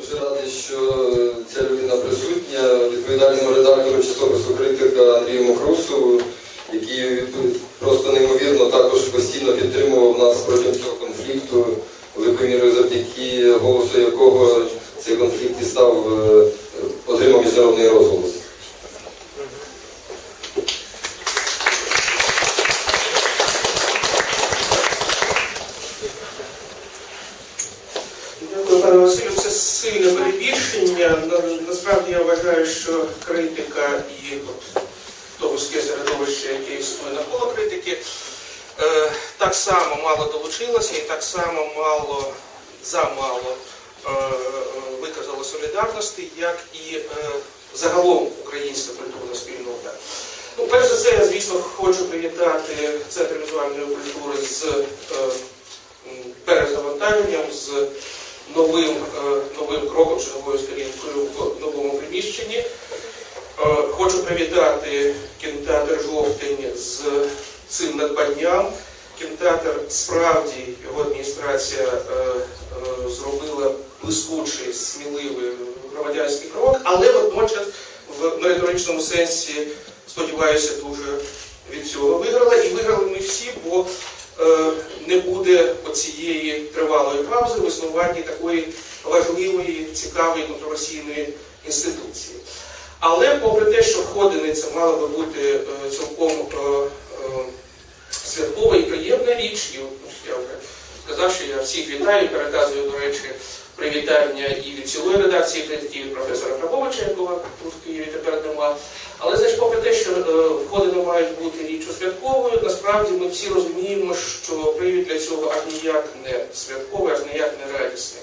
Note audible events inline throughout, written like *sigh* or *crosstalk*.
дуже радий, що ця людина присутня, відповідальному редактору часопису критика Андрію Мохрусову, який просто неймовірно також постійно підтримував нас протягом цього конфлікту, великою мірою завдяки голосу якого цей конфлікт і став е, отримав міжнародний розголос. Дякую, пане Василю. Це сильне перебільшення. Насправді я вважаю, що критика і от, то вузьке середовище, яке існує навколо критики, е, так само мало долучилося і так само мало замало е, виказало солідарності, як і е, загалом українська культурна спільнота. Ну, перш за все, я, звісно, хочу привітати Центр візуальної культури з е, перезавантаженням, з новим, е, новим кроком чи новою сторінкою в новому приміщенні. Е, Хочу привітати кінотеатр Жовтень з цим надбанням. Кінотеатр справді його адміністрація е, зробила блискучий, сміливий громадянський крок, але водночас в метафоричному сенсі, сподіваюся, дуже від цього виграла. І виграли ми всі, бо не буде оцієї тривалої паузи в існуванні такої важливої, цікавої, контроверсійної інституції. Але попри те, що входениця мала би бути е, цілком е, е, святкова і приємна річ, я вже сказав, що я всіх вітаю, переказую, до речі, привітання і від цілої редакції критики, від професора Грабовича, якого в Києві тепер нема. Але знаєш, попри те, що е, входини мають бути річчю святковою, насправді ми всі розуміємо, що привід для цього аж ніяк не святковий, аж ніяк не радісний.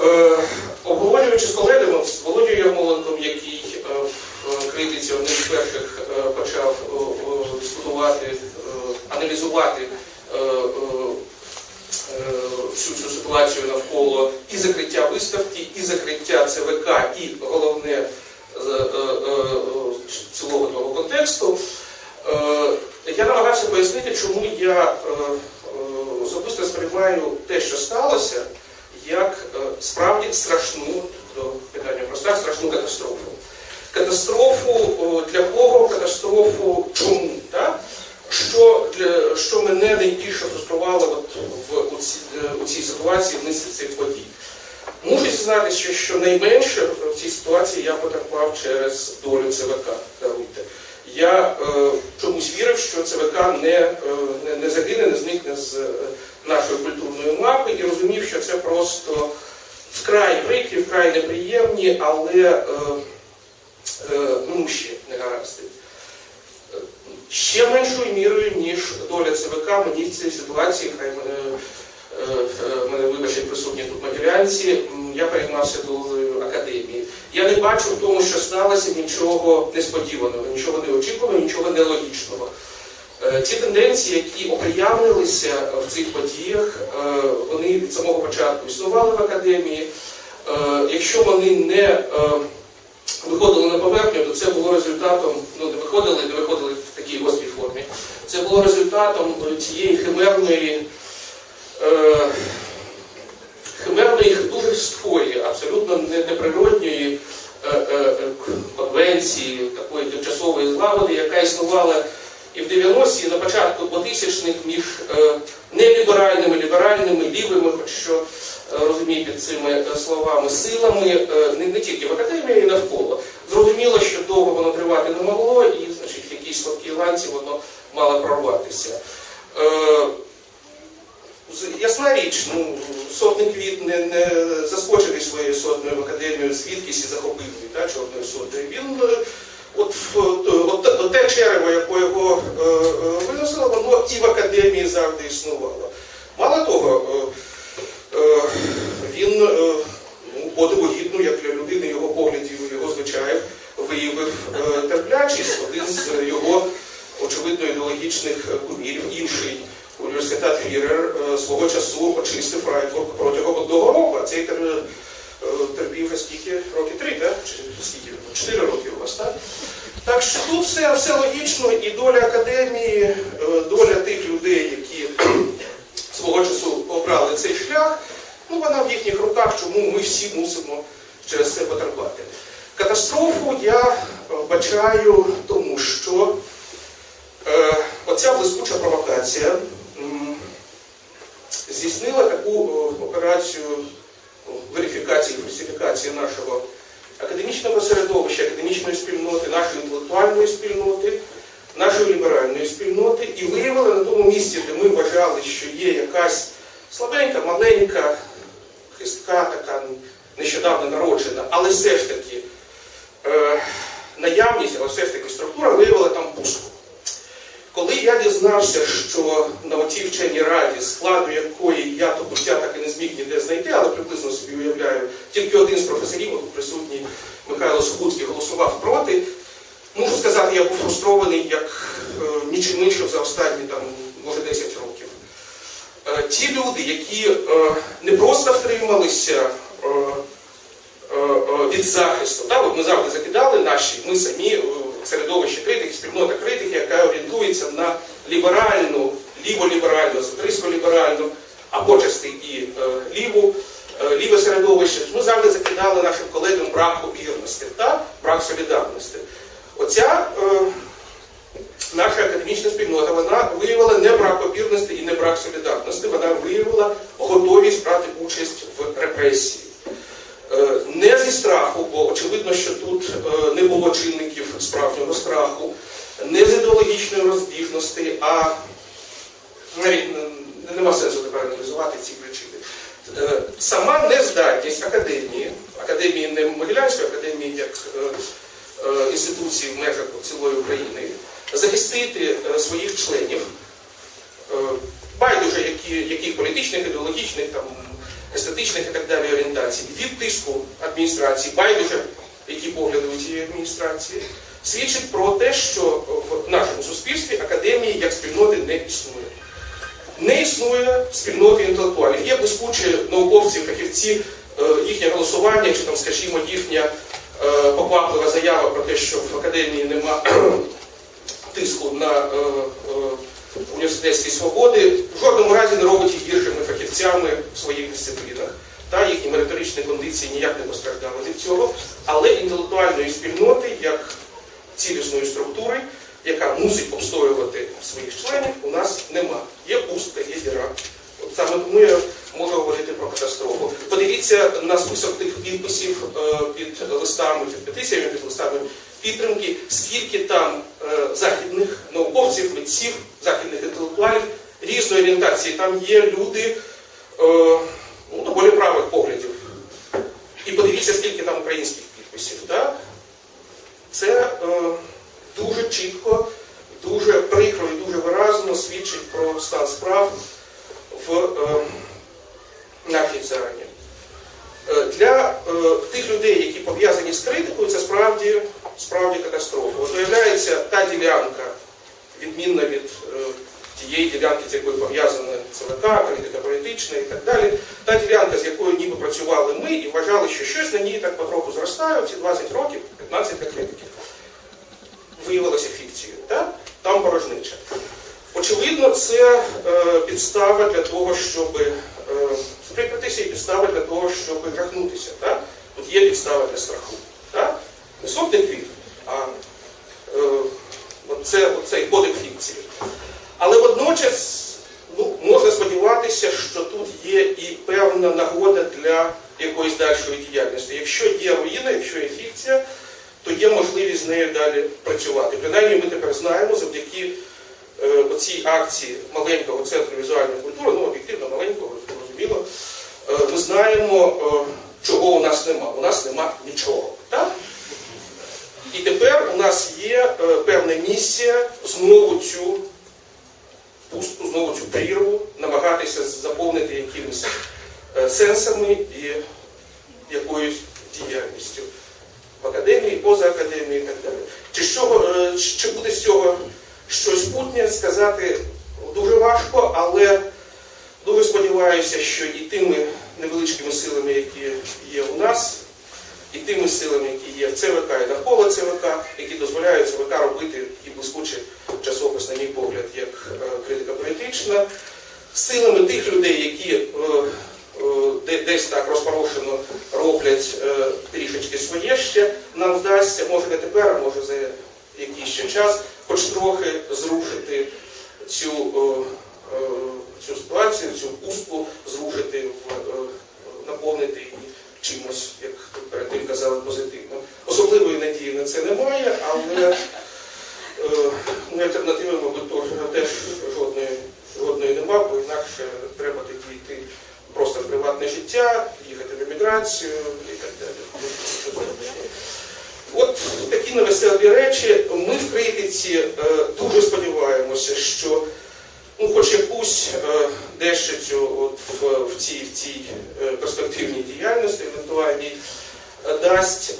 Е, обговорюючи з колегами, з Володією Ярмоленком, який е, в критиці одним з перших е, почав е, е, е, аналізувати е, е, всю цю ситуацію навколо і закриття виставки, і закриття ЦВК, і головне е, е, е, цілого того контексту. Я намагався пояснити, чому я особисто сприймаю те, що сталося, як справді страшну, до питання про страх, страшну катастрофу. Катастрофу для кого? Катастрофу чому? Що, що мене найбільше фруструвало от в у, ці, е, у цій ситуації в низці цих подій? Мушу зізнатися, що, що найменше в цій ситуації я потерпав через долю ЦВК. Даруйте. Я е, чомусь вірив, що ЦВК не, е, не, не загине, не зникне з е, нашої культурної мапи і розумів, що це просто вкрай прикрі, вкрай неприємні, але е, е, ну, ще не гаразди. Е, Ще меншою мірою, ніж доля ЦВК, мені в цій ситуації, хай мене, е, е, мене вибачать присутні тут могилянці, м, я переймався долею академії. Я не бачу в тому, що сталося нічого несподіваного, нічого неочікуваного, нічого нелогічного. Е, Ці тенденції, які оприявнилися в цих подіях, вони від самого початку існували в академії. Якщо вони не виходили на поверхню, то це було результатом, ну не виходили, не виходили такій гострій формі. Це було результатом цієї химерної, е, химерної дуже створі, абсолютно не- неприродньої е, е, конвенції, такої тимчасової злагоди, яка існувала і в 90-ті, і на початку 2000-х між е, неліберальними, ліберальними, лівими, хоч що е, розумію під цими словами, силами, не, не тільки в академії, й навколо. Зрозуміло, що довго воно тривати не могло, і значить, якійсь слабкій ланці воно мало прорватися. Е, Ясна річ, ну, сотник від не, не заскочений своєю в академію звідкись і захопив та, чорною сотнею. Він е, от, от, от, те черево, яке його е, е, виносило, воно і в академії завжди існувало. Мало того, е, е, він е, ну, подиву як для людини його поглядів, його звичаїв, виявив е, терплячість, один з його очевидно ідеологічних кумірів, інший університет Фірер е, свого часу очистив Франкфурт протягом одного року, а цей е, терпів скільки років три, так? Чи скільки? Чотири роки у вас, так? Так що тут все, все логічно, і доля академії, доля тих людей, які *clears throat* свого часу обрали цей шлях, Ну, вона в їхніх руках, чому ми всі мусимо через це потерпати. Катастрофу я бачаю тому, що е, оця блискуча провокація здійснила таку е, операцію ну, верифікації, фальсифікації нашого академічного середовища, академічної спільноти, нашої інтелектуальної спільноти, нашої ліберальної спільноти і виявила на тому місці, де ми вважали, що є якась слабенька, маленька, хистка, така нещодавно народжена, але все ж таки е, наявність, але все ж таки структура виявила там пустку. Коли я дізнався, що на оцій вченій раді, складу якої я то буття так і не зміг ніде знайти, але приблизно собі уявляю, тільки один з професорів, присутній Михайло Сухуцький, голосував проти. Можу сказати, я був фрустрований як е, нічим іншим за останні там, може 10 років. Е, ті люди, які е, не просто втрималися е, від захисту, так, от ми завжди закидали наші, ми самі е, середовище критики, спільнота критики, яка орієнтується на ліберальну, ліволіберальну, есотерсько-ліберальну, а почасти і е, ліву, е, ліве середовище. Ми завжди закидали нашим колегам брак обірності, так, брак солідарності. Оця е, наша академічна спільнота вона виявила не брак опірності і не брак солідарності, вона виявила готовість брати участь в репресії. Е, Не зі страху, бо очевидно, що тут е, не було чинників справжнього страху, не з ідеологічної розбіжності, а навіть нема сенсу тепер аналізувати ці причини. Е, Сама нездатність академії, академії не Могилянської академії як інституції в межах цілої України, захистити своїх членів, е, байдуже які, яких політичних, ідеологічних, там, естетичних і так далі орієнтацій, від тиску адміністрації, байдуже які погляди у цієї адміністрації, свідчить про те, що в нашому суспільстві академії як спільноти не існує. Не існує спільноти інтелектуалів. Є блискучі науковці, фахівці, е, їхнє голосування, чи там, скажімо, їхня е, покваплива заява про те, що в академії нема *clears throat* тиску на е, е, університетські свободи, в жодному разі не робить їх гіршими фахівцями в своїх дисциплінах. Та їхні мериторичні кондиції ніяк не постраждали від цього, але інтелектуальної спільноти як цілісної структури, яка мусить обстоювати своїх членів, у нас нема. Є пустка, є діра. От саме тому я можу говорити про катастрофу. Подивіться на список тих підписів е, під листами, під петиціями, під листами підтримки, скільки там е, західних науковців, митців, західних інтелектуалів різної орієнтації. Там є люди е, ну, доволі правих поглядів. І подивіться, скільки там українських підписів. Так? Це дуже чітко, дуже прикро і дуже виразно свідчить про стан справ в нашій царині. Е, Для е, тих людей, які пов'язані з критикою, це справді, справді катастрофа. От виявляється, та ділянка, відмінна від е, тієї ділянки, з якою пов'язана ЦВК, критика політична і так далі, та ділянка, з якою ніби працювали ми і вважали, що щось на ній так потроху зростає, ці 20 років, 15 для критиків, виявилося фікцією. Так? Там порожнича. Очевидно, це е, підстава для того, щоб е, прикритися і підстава для того, щоб жахнутися. Так? Тут є підстава для страху. Так? Не сок не квіт, а е, оце, оцей кодек фікції. Але водночас ну, можна сподіватися, що тут є і певна нагода для якоїсь дальшої діяльності. Якщо є руїна, якщо є фікція, то є можливість з нею далі працювати. Принаймні ми тепер знаємо завдяки е, акції маленького центру візуальної культури, ну об'єктивно маленького, зрозуміло, е, ми знаємо, е, чого у нас нема. У нас нема нічого. Так? І тепер у нас є е, певна місія знову цю пустку, знову цю прірву, намагатися заповнити якимись сенсами і якоюсь діяльністю в академії, поза академією і так далі. Чи, е, чи буде з цього щось путнє, сказати дуже важко, але сподіваюся, що і тими невеличкими силами, які є у нас, і тими силами, які є в ЦВК і навколо ЦВК, які дозволяють ЦВК робити такий блискучий часопис, на мій погляд, як е, критика політична, силами тих людей, які е, е, десь так розпорошено роблять трішечки своє ще, нам вдасться, може не тепер, може за якийсь ще час, хоч трохи зрушити цю, цю ситуацію, цю пустку, зрушити, е, наповнити її чимось, як перед тим казали, позитивно. Особливої надії на це немає, але е, ну, альтернативи, мабуть, теж жодної, жодної нема, бо інакше треба тоді йти просто в приватне життя, їхати в еміграцію і так далі. От такі невеселі речі. Ми в критиці е, дуже сподіваємося, що ну, хоч якусь е, дещицю от в, в цій, в цій е, перспективній діяльності, евентуальній, е, дасть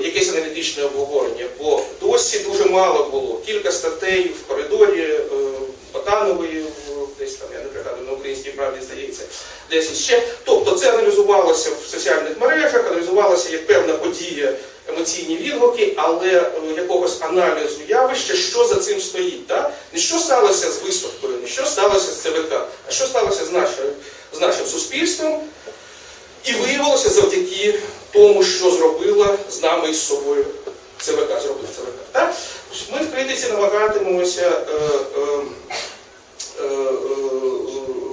якесь аналітичне обговорення, бо досі дуже мало було. Кілька статей в коридорі Ботанової, десь там, я не пригадую, на українській правді здається, десь ще. Тобто це аналізувалося в соціальних мережах, аналізувалося як певна подія, емоційні відгуки, але е, якогось аналізу явища, що за цим стоїть. Так? Не що сталося з виставкою, не що сталося з ЦВК, а що сталося з нашим, з нашим суспільством. І виявилося завдяки тому, що зробила з нами і з собою ЦВК, зробив ЦВК. Так? Ми в критиці намагатимемося е, е, е, е,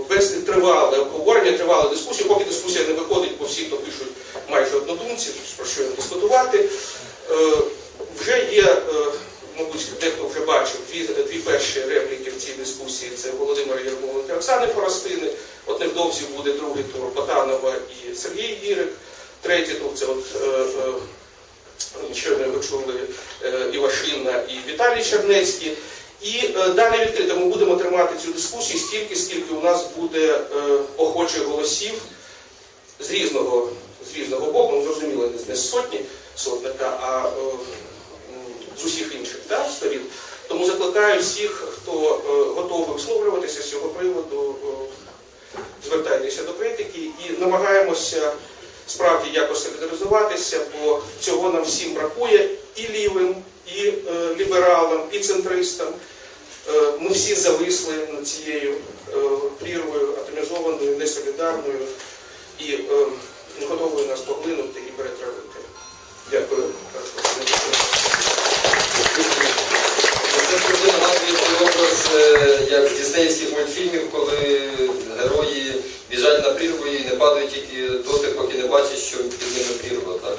вести тривале обговорення, тривалу дискусію, поки дискусія не виходить, бо всі, хто пишуть майже однодумці, про що їм дискутувати. Е, вже є, е, мабуть, дехто вже бачив дві, дві перші репліки в цій дискусії. Це Володимир Ярмоленко і Оксани Форостини. От невдовзі буде другий тур Потанова і Сергій Гірик. Третій тур це от е, е, щойно чули Івашина і Віталій Чернецький. І далі відкрито ми будемо тримати цю дискусію стільки, скільки у нас буде охочих голосів з різного, з різного боку, ну зрозуміло, не з- сотні сотника, а е, з усіх інших так, сторін. Тому закликаю всіх, хто е, готовий висловлюватися з цього приводу, е, звертайтеся до критики і намагаємося справді якось солідаризуватися, бо цього нам всім бракує і лівим, і лібералам, і центристам. Ми всі зависли над цією прірвою, атомізованою, несолідарною і е, готовий нас поглинути і перетравити. Дякую. Це завжди нагадує той образ, як з діснеївських мультфільмів, коли герої біжать на прірву і не падають тільки доти, поки не бачать, що під ними прірва. Так?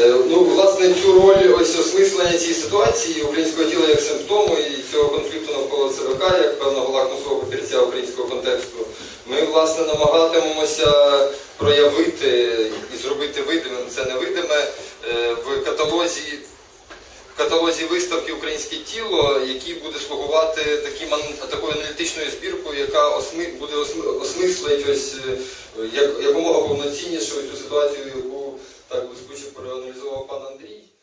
Е, Ну, власне, цю роль ось осмислення цієї ситуації українського тіла як симптому і цього конфлікту навколо ЦВК, як певного лакмусового папірця українського контексту, ми, власне, намагатимемося проявити і зробити видимим. Це невидиме е, в каталозі в каталозі виставки Українське тіло, який буде слугувати таким, такою аналітичною збіркою, яка осми, буде осми- осмислить ось е, як, якомога повноцінніше цю ситуацію, так блискуче проаналізував пан Андрій.